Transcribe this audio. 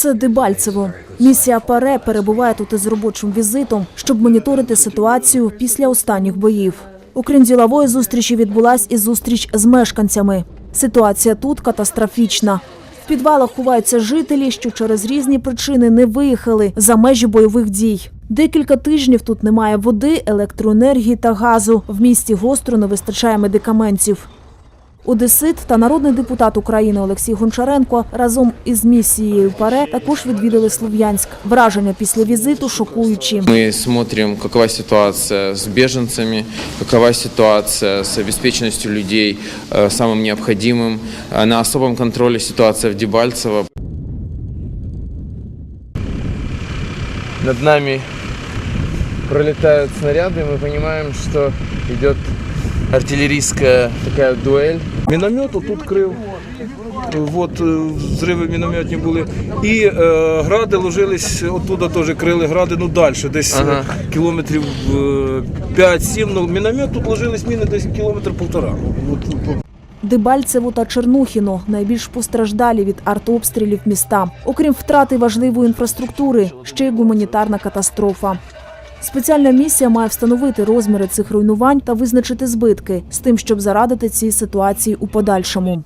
Це Дебальцево. Місія ПАРЕ перебуває тут із робочим візитом, щоб моніторити ситуацію після останніх боїв. Окрім ділової зустрічі, відбулась і зустріч з мешканцями. Ситуація тут катастрофічна. В підвалах ховаються жителі, що через різні причини не виїхали за межі бойових дій. Декілька тижнів тут немає води, електроенергії та газу. В місті гостро не вистачає медикаментів. Одесит та народний депутат України Олексій Гончаренко разом із місією ПАРЕ також відвідали Слов'янськ. Враження після візиту шокуючі. Мы смотрим, какова ситуация с беженцами, какова ситуация с обеспеченностью людей э, самым необходимым. Э, На особом контроле ситуация в Дебальцево. Над нами пролетают снаряды, мы понимаем, что идет артиллерийская такая дуэль. Міномет тут крив. От е, взриви мінометні були. І е, гради ложились, оттуда теж крили гради, ну далі, десь е, Ага. кілометрів е, 5-7. Ну, міномет тут ложились міни десь кілометр півтора. Дебальцево та Чернухіно найбільш постраждалі від артобстрілів міста. Окрім втрати важливої інфраструктури, ще й гуманітарна катастрофа. Спеціальна місія має встановити розміри цих руйнувань та визначити збитки з тим, щоб зарадити цій ситуації у подальшому.